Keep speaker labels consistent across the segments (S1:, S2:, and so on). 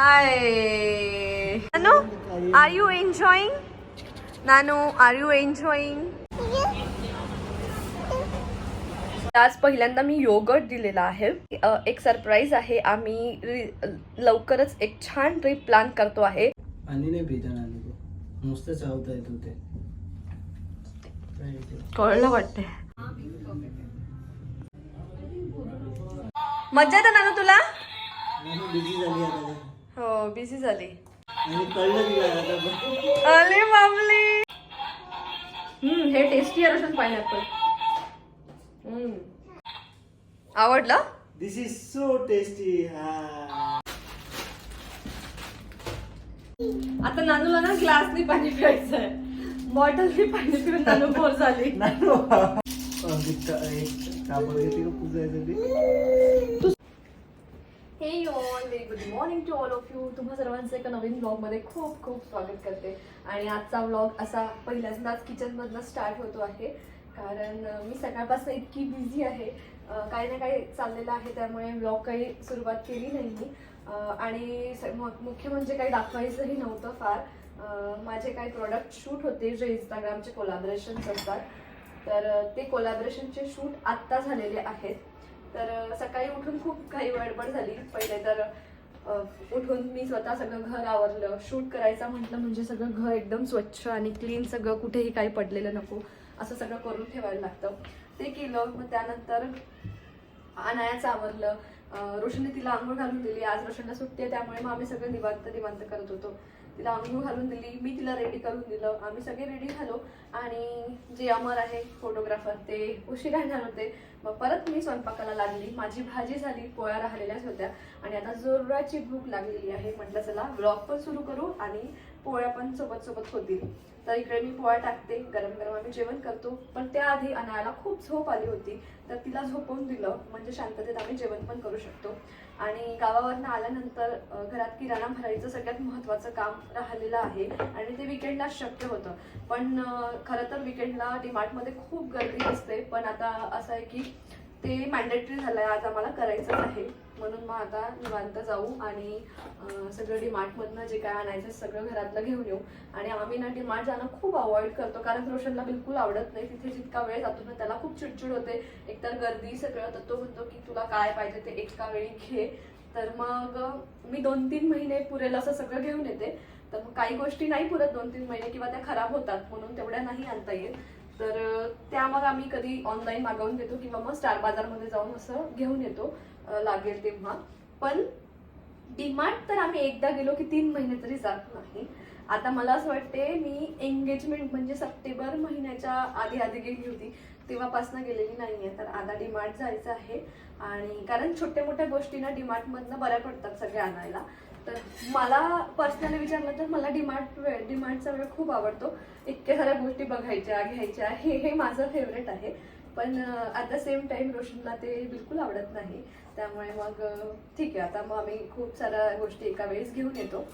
S1: Hi Nanu are you enjoying Nanu are you enjoying आज पहिल्यांदा मी yogurt दिलेला आहे. एक सरप्राईज आहे. आम्ही लवकरच एक छान ट्रिप प्लॅन करतो आहे.
S2: आणि नाही पिता नानी नुसतं चावता?
S1: कळलं वाटते मज्जा येते नानू तुला?
S2: नानू बिझी झाली आता. ते.
S1: हो बिझी झाली. अरे बाबली हम्म हे टेस्टी आहे रसन पायनॅपल आवडलं?
S2: दिस इज सो टेस्टी हा.
S1: आता नानूला ना ग्लासनी पाणी प्यायचंय. बॉटलनी पाणी पिऊन नानू बोर झाली.
S2: नानू पूजायसाठी
S1: हे all very good morning to all of you तुम्हा सर्वांचं एका नवीन ब्लॉगमध्ये खूप खूप स्वागत करते. आणि आजचा ब्लॉग असा पहिल्यांदाच किचनमधनं स्टार्ट होतो आहे. कारण मी सकाळपासून इतकी बिझी आहे. काही ना काही चाललेलं आहे त्यामुळे ब्लॉग काही सुरुवात केली नाही मी आणि स- मुख्य म्हणजे काही दाखवायचंही नव्हतं फार. माझे काही प्रोडक्ट शूट होते जे इंस्टाग्रामचे कोलॅबरेशन्स असतात. तर ते कोलॅबरेशनचे शूट आत्ता झालेले आहेत. तर सकाळी उठून खूप काही गडबड झाली. पहिले तर उठून मी स्वतः सगळं घर आवरलं. शूट करायचा म्हटलं म्हणजे सगळं घर एकदम स्वच्छ आणि क्लीन सगळं कुठेही काही पडलेलं नको. असं सगळं करून ठेवायला लागतं. ते केलं. मग त्यानंतर अनायाचं आवरलं. अ, रोशनने तिला आंघोळ घालून दिली. आज रोशनला सुट्टी आहे त्यामुळे मग आम्ही सगळं निवांत निवांत करत होतो. तिला आंघोळ घालून दिली मी तिला रेडी करून दिलं आम्ही सगळे रेडी झालो. आणि जे अमर आहे फोटोग्राफर ते उशिरा झाले होते. मग परत मी स्वयंपाकाला लागली. माझी भाजी झाली पोळ्या राहिलेल्याच होत्या. आणि आता जोराची भूक लागलेली आहे. म्हटलं चला ब्लॉग पण सुरू करू आणि पोळ्या पण सोबत सोबत होतील. तर इकडे मी पोळ्या टाकते गरम गरम आम्ही जेवण करतो. पण त्याआधी अनायाला खूप झोप आली होती तर तिला झोपवून दिलं म्हणजे शांततेत आम्ही जेवण पण करू शकतो. आणि गावावरनं आल्यानंतर घरात किराणा भरायचं सगळ्यात महत्त्वाचं काम राहिलेलं आहे. आणि ते विकेंडला शक्य होतं. पण खरं तर विकेंडला डीमार्टमध्ये खूप गर्दी असते. पण आता असं आहे की ते मॅन्डेटरी आहे आज आम्हाला करायचंच आहे. म्हणून मग आता निवांत जाऊ आणि सगळं डीमार्टमधनं जे काय आणायचं सगळं घरातलं घेऊन येऊ. आणि आम्ही ना डीमार्ट जाणं खूप अवॉइड करतो कारण रोशनला बिलकुल आवडत नाही. तिथे जितका वेळ जातो ना त्याला खूप चिडचिड होते. एकतर गर्दी सगळं तर तो म्हणतो की तुला काय पाहिजे ते एका वेळी घे. तर मग मी दोन तीन महिने पुरेल असं सगळं घेऊन येते. तर मग काही गोष्टी नाही पुरत दोन तीन महिने किंवा त्या खराब होतात म्हणून तेवढ्या नाही आणता येत. तर त्या मग आम्ही कधी ऑनलाईन मागवून घेतो किंवा मग स्टार बाजारमध्ये जाऊन असं घेऊन येतो लागेल तेव्हा. पण डीमार्ट तर आम्ही एकदा गेलो की तीन महिने तरी जात नाही. आता मला असं वाटते मी एंगेजमेंट म्हणजे सप्टेंबर महिन्याच्या आधी आधी गेली होती. तेव्हापासून गेलेली नाही आहे तर आता डिमार्ट जायचं आहे. आणि कारण छोट्या मोठ्या गोष्टींना ना बऱ्या पडतात सगळ्या आणायला. तर मला पर्सनली विचारलं तर मला डिमार्ट वेळ डिमार्टचा वेळ खूप आवडतो. इतक्या साऱ्या गोष्टी बघायच्या घ्यायच्या. हे हे माझं फेवरेट आहे. पण ॲट द सेम टाइम रोशनला ते बिलकुल आवडत नाही. त्यामुळे मग ठीक आहे. आता मग आम्ही खूप साऱ्या गोष्टी एका वेळेस घेऊन येतो.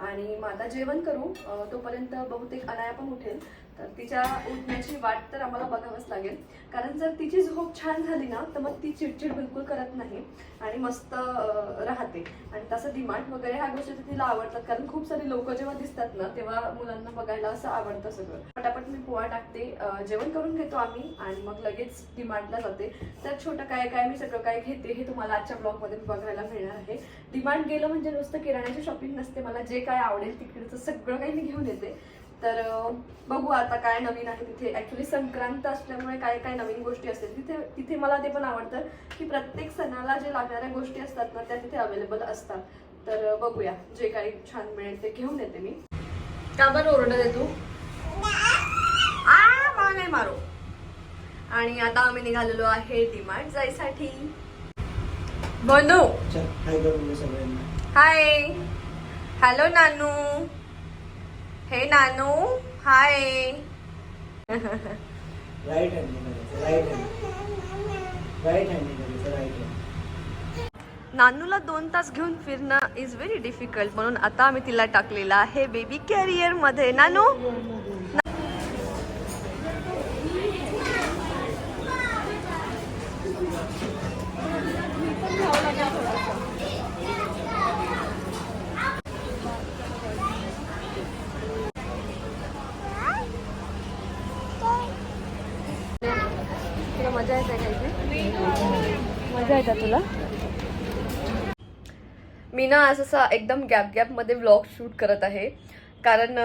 S1: आणि मग आता जेवण करू. तोपर्यंत बहुतेक अनाया पण उठेल. तर तिच्या उठण्याची वाट तर आम्हाला बघावंच लागेल. कारण जर तिची झोप छान झाली ना तर मग ती चिडचिड बिलकुल करत नाही आणि मस्त राहते. आणि तसं डिमांड वगैरे ह्या गोष्टी तर तिला आवडतात. कारण खूप सारी लोक जेव्हा दिसतात ना तेव्हा मुलांना बघायला असं आवडतं सगळं. पटापट मी पोहा टाकते जेवण करून घेतो आम्ही आणि मग लगेच डिमांडला जाते. तर छोटं काय काय मी सगळं काय घेते हे तुम्हाला आजच्या ब्लॉगमध्ये बघायला मिळणार आहे. डिमांड गेलं म्हणजे नुसतं किराण्याची शॉपिंग नसते. मला जे काय आवडेल तिकडचं सगळं काही मी घेऊन येते. तर बघू आता काय नवीन आहे तिथे. ऍक्च्युली संक्रांत असल्यामुळे काय काय नवीन गोष्टी असतील. तिथे तिथे मला ते पण आवडतं की प्रत्येक सणाला जे लागणाऱ्या गोष्टी असतात ना त्या तिथे अवेलेबल असतात. तर बघूया. जे काही छान मिळेल ते घेऊन येते मी. का बरं ओरडत आहे तू? आ, मला नाही मारो. आणि आता आम्ही निघालेलो आहे डिमार्ट जायसाठी. बनू. Hi hello Nanu. Hey Nanu hi
S2: right
S1: नानूला दोन तास घेऊन फिरणं इज व्हेरी डिफिकल्ट म्हणून आता आम्ही तिला टाकलेलं आहे बेबी कॅरियरमध्ये. नानू? जायचा तुला? मी ना आज असा एकदम गॅप गॅपमध्ये व्लॉग शूट करत आहे. कारण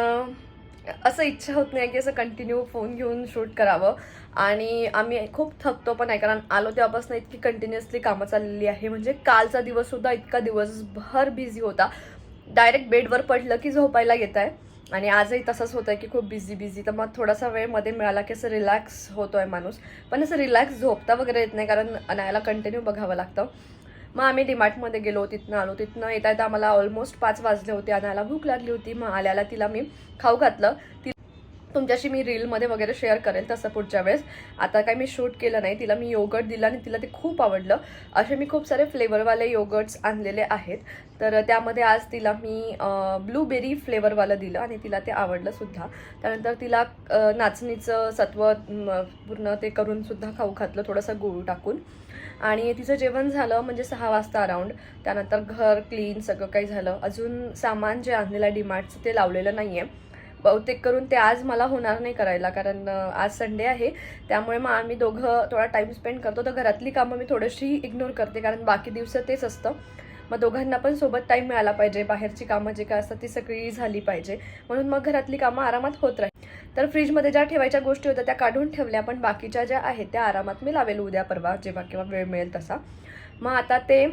S1: असं इच्छा होत नाही की असं कंटिन्यू फोन घेऊन शूट करावं. आणि आम्ही खूप थकतो पण आहे कारण आलो तेव्हापासून इतकी कंटिन्युअसली कामं चाललेली आहे. म्हणजे कालचा दिवससुद्धा इतका दिवसभर बिझी होता. डायरेक्ट बेडवर पडलं की झोपायला येत आहे. आणि आजही तसंच होतं आहे की खूप बिझी बिझी तर मग थोडासा वेळमध्ये मिळाला की असं रिलॅक्स होतो आहे माणूस. पण असं रिलॅक्स झोपता वगैरे येत नाही कारण अनायाला कंटिन्यू बघावं लागतं. मग आम्ही डिमार्टमध्ये गेलो तिथनं आलो. तिथनं येता येता आम्हाला ऑलमोस्ट पाच वाजले होते. अनायला भूक लागली होती. मग आल्याला तिला मी खाऊ घातलं. ती तुमच्याशी मी रीलमध्ये वगैरे शेअर करेल तसं पुढच्या वेळेस. आता काही मी शूट केलं नाही तिला मी योगर्ट दिलं आणि तिला ते खूप आवडलं. असे मी खूप सारे फ्लेवरवाले योगर्ट्स आणलेले आहेत. तर त्यामध्ये आज तिला मी ब्लूबेरी फ्लेवरवालं दिलं आणि तिला ते आवडलं सुद्धा. त्यानंतर तिला नाचणीचं सत्व पूर्ण ते करून सुद्धा खाऊ घातलं थोडंसं गुळ टाकून. आणि तिचं जेवण झालं म्हणजे सहा वाजता अराऊंड त्यानंतर घर क्लीन सगळं काही झालं. अजून सामान जे आणलेलं डीमार्टचं ते लावलेलं नाही आहे बहुतेक करून ते आज मला होणार नाही करायला कारण आज संडे आहे. त्यामुळे मग आम्ही दोघं थोडा टाईम स्पेंड करतो. तर घरातली कामं मी थोडीशी इग्नोर करते कारण बाकी दिवस तेच असतं. मग दोघांना पण सोबत टाईम मिळाला पाहिजे. बाहेरची कामं जे काय असतात ती सगळी झाली पाहिजे. म्हणून मग घरातली कामं आरामात होत राहील. तर फ्रीजमध्ये ज्या ठेवायच्या गोष्टी होत्या त्या काढून ठेवल्या. पण बाकीच्या ज्या आहेत त्या आरामात मी लावेल उद्या परवा जेव्हा किंवा वेळ मिळेल तसा. मग आता ते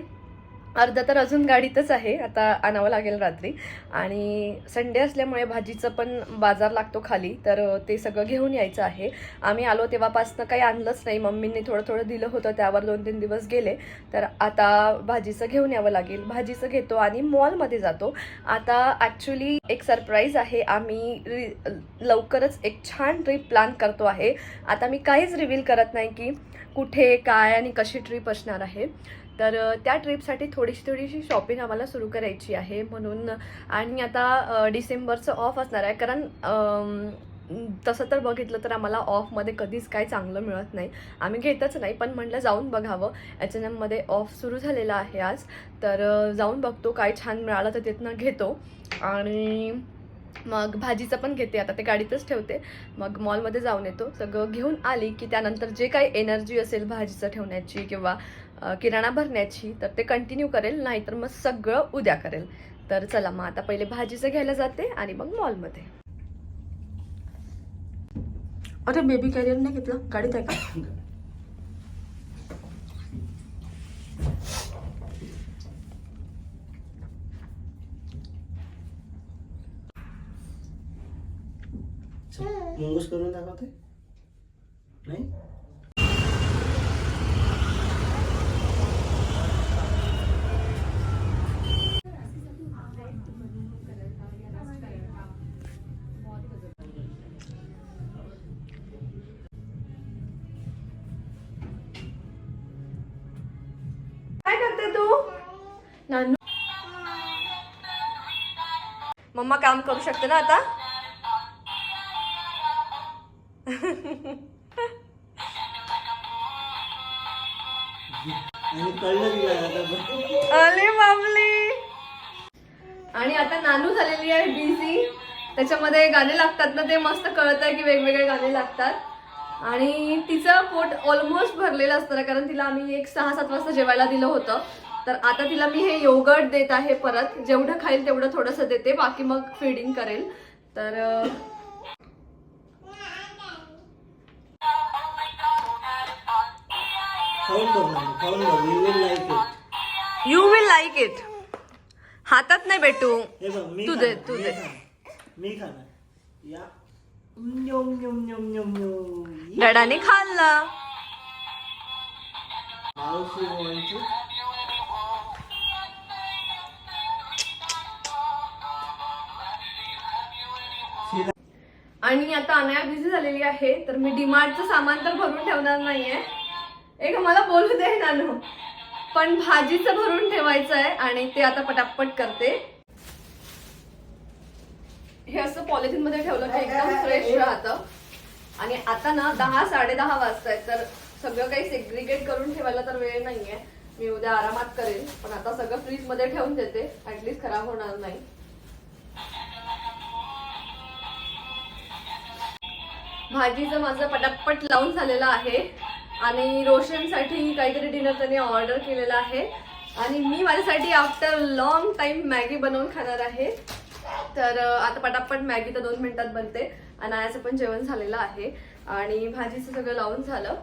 S1: अर्धा तर अजून गाडीतच आहे आता आणावं लागेल रात्री. आणि संडे असल्यामुळे भाजीचं पण बाजार लागतो खाली तर ते सगळं घेऊन यायचं आहे. आम्ही आलो तेव्हापासनं काही आणलंच नाही मम्मींनी थोडं थोडं दिलं होतं त्यावर दोन तीन दिवस गेले. तर आता भाजीचं घेऊन यावं लागेल. भाजीचं घेतो आणि मॉलमध्ये जातो. आता ॲक्च्युली एक सरप्राईज आहे आम्ही रि- लवकरच एक छान ट्रिप प्लॅन करतो आहे. आता मी काहीच रिव्हील करत नाही की कुठे काय आणि कशी ट्रिप असणार आहे. तर त्या ट्रिपसाठी थोडीशी थोडीशी शॉपिंग आम्हाला सुरू करायची आहे म्हणून आणि आता डिसेंबरचं ऑफ असणार आहे. कारण तसं तर बघितलं तर आम्हाला ऑफमध्ये कधीच काय चांगलं मिळत नाही. आम्ही घेतच नाही पण म्हटलं जाऊन बघावं. H&M एच एन एममध्ये ऑफ सुरू झालेला आहे आज. तर जाऊन बघतो काय छान मिळालं तर तिथनं घेतो. आणि मग भाजीचं पण घेते आता ते गाडीतच ठेवते. मग मॉलमध्ये जाऊन येतो. सगळं घेऊन आली की त्यानंतर जे काही एनर्जी असेल भाजीचं ठेवण्याची किंवा किराणा भरण्याची तर ते कंटिन्यू करेल नाहीतर मग सगळं उद्या करेल. तर चला मग आता पहिले भाजीचं घ्यायला जाते आणि मग मॉलमध्ये अरे बेबी कॅरियर नाही घेतलं? गाडीत आहे का?
S2: मुंगूस करून दाखवते. नाही?
S1: मम्मा काम करू शकते ना आता? अरे बाबली. आणि आता नानू झालेली आहे बिझी त्याच्यामध्ये गाणे लागतात ना ते मस्त कळत आहे की वेगवेगळे गाणे लागतात. आणि तिचं पोट ऑलमोस्ट भरलेलं असतं ना, कारण तिला आम्ही एक सहा सात वाजता जेवायला दिलं होतं. तर आता तिला मी हे योगर्ट देत आहे परत. जेवढं खाईल तेवढं थोडंसं देते बाकी मग फीडिंग करेल. तर
S2: खाऊन बघ ना खाऊन बघ you will like it
S1: you will like it हातात नाही भेटू.
S2: हे बघ मी
S1: तू दे,
S2: खाणार,
S1: तू
S2: मी
S1: दे.
S2: खाणार. मी खाणार. या. न्योम न्योम न्योम न्योम न्योम
S1: डॅडाने खाल्ला. आणि आता अनाया बिझी झालेली आहे तर मी डिमार्टचं सामान तर भरून ठेवणार नाहीये. एक मला बोलू दे नानू. पण भाजीचं भरून ठेवायचं आहे आणि ते आता पटापट करते. हे असं पॉलिथिनमध्ये ठेवलं की एकदम फ्रेश राहतं. आणि आता ना दहा साडे दहा वाजतायत तर सगळं काही सेग्रिगेट करून ठेवायला तर वेळ नाहीये. मी उद्या आरामात करेन पण आता सगळं फ्रीजमध्ये ठेवून देते. ऍटलीस्ट खराब होणार नाही. भाजीचं माझं पटापट लावून झालेलं आहे. आणि रोशनसाठी काहीतरी डिनर त्यांनी ऑर्डर केलेलं आहे. आणि मी माझ्यासाठी आफ्टर लॉंग टाइम मॅगी बनवून खाणार आहे. तर आता पटापट मॅगी तर दोन मिनिटात बनते. आणि आयाचं पण जेवण झालेलं आहे. आणि भाजीचं सगळं लावून झालं.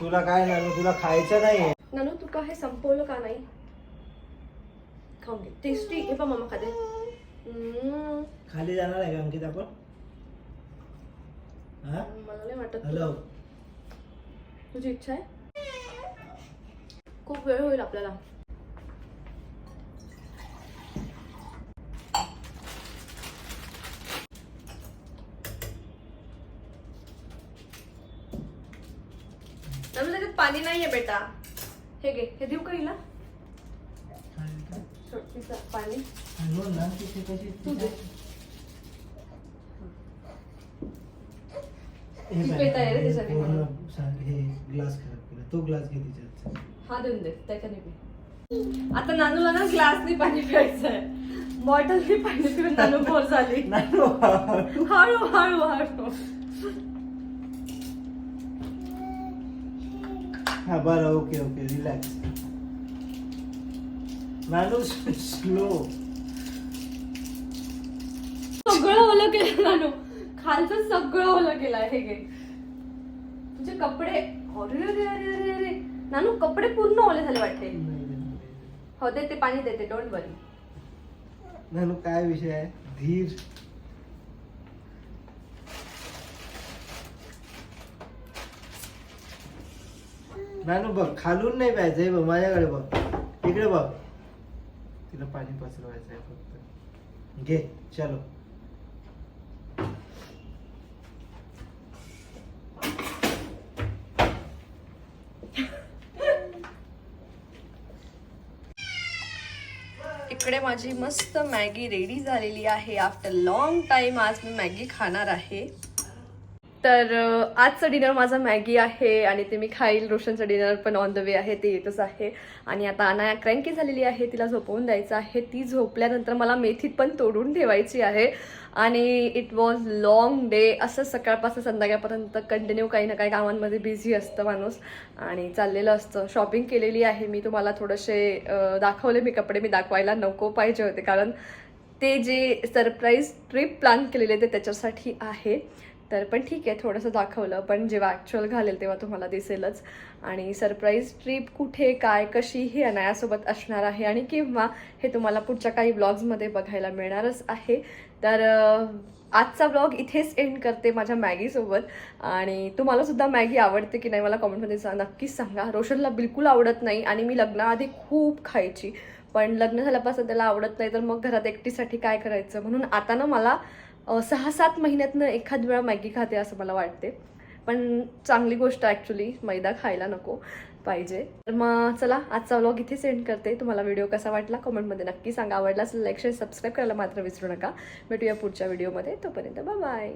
S2: तुला काय नाही तुला खायचं नाही
S1: ननू तू का हे संपवलं का नाही? खाऊन घे. टेस्टी हे पण मामा खाते.
S2: खाली जाणार आहे का अंकित आपण
S1: मला नाही वाटत.
S2: हॅलो
S1: तुझी इच्छा आहे? खूप वेळ होईल आपल्याला. त्याच्यात पाणी नाहीये बेटा. हे घे हे देऊ का हिला? पाणी तू दे.
S2: हे
S1: ती
S2: बघ,
S1: पेता आहे
S2: पूर्ण. सांग- हे ग्लास खराब केला. तो ग्लास घे तिच्यात.
S1: हा देऊन दे त्याच्याने पी. आता नानूला ना ग्लासनी पाणी प्यायचंय. बॉटलनी पाणी पिऊन नानू बोर झाली. हळू. हळू हळू
S2: हा बरं okay okay relax Nanu slow
S1: सगळं ओलं केलं नानू. खालचं सगळं ओलं केलंय हे घे. तुझे कपडे अरे अरे अरे अरे अरे. नानू कपडे पूर्ण ओले झाले वाटते. हो दे ते पाणी देते डोंट वरी
S2: नानू काय विषय आहे? धीर. नानू बघ खालून नाही प्यायचं. आहे बघ माझ्याकडे बघ. इकडे बघ. तिला पाणी पसरवायचं आहे फक्त. घे चलो
S1: इकडे माझी मस्त मॅगी रेडी झालेली आहे. आफ्टर लॉंग टाईम आज मी मॅगी खाणार आहे. तर आजचं डिनर माझा मॅगी आहे आणि ते मी खाईल. रोशनचं डिनर पण ऑन द वे आहे ते येतच आहे. आणि आता अनाया क्रँकी झालेली आहे तिला झोपवून द्यायचं आहे. ती झोपल्यानंतर मला मेथीत पण तोडून ठेवायची आहे. आणि इट वॉज लॉंग डे असं सकाळपासून संध्याकाळपर्यंत कंटिन्यू काही ना काही कामांमध्ये बिझी असतं माणूस. आणि चाललेलं असतं. शॉपिंग केलेली आहे. मी तुम्हाला थोडेसे दाखवले मी कपडे. मी दाखवायला नको पाहिजे होते. कारण ते जे सरप्राईज ट्रिप प्लॅन केलेले ते त्याच्यासाठी आहे. तर पण ठीक आहे थोडंसं दाखवलं. पण जेव्हा ॲक्च्युअल घालेल तेव्हा तुम्हाला दिसेलच. आणि सरप्राईज ट्रीप कुठे काय कशी ही अनायासोबत असणार आहे आणि किंवा हे तुम्हाला पुढच्या काही ब्लॉग्समध्ये बघायला मिळणारच आहे. तर आजचा ब्लॉग इथेच एंड करते माझ्या मॅगीसोबत आणि तुम्हालासुद्धा मॅगी आवडते की नाही मला कमेंटमध्ये सा नक्कीच सांगा. रोशनला बिलकुल आवडत नाही आणि मी लग्नाआधी खूप खायची. पण लग्न झाल्यापासून त्याला आवडत नाही तर मग घरात एकटीसाठी काय करायचं? म्हणून आता ना मला सहा सात महिन्यातनं एखाद वेळा मॅगी खाते असं मला वाटते. पण चांगली गोष्ट ॲक्च्युली मैदा खायला नको पाहिजे. तर मग चला आजचा व्लॉग इथे सेंड करते. तुम्हाला व्हिडिओ कसा वाटला कमेंटमध्ये नक्की सांगा. आवडला असेल लाईक शेअर सबस्क्राईब करायला मात्र विसरू नका. भेटूया पुढच्या व्हिडिओमध्ये तोपर्यंत बाय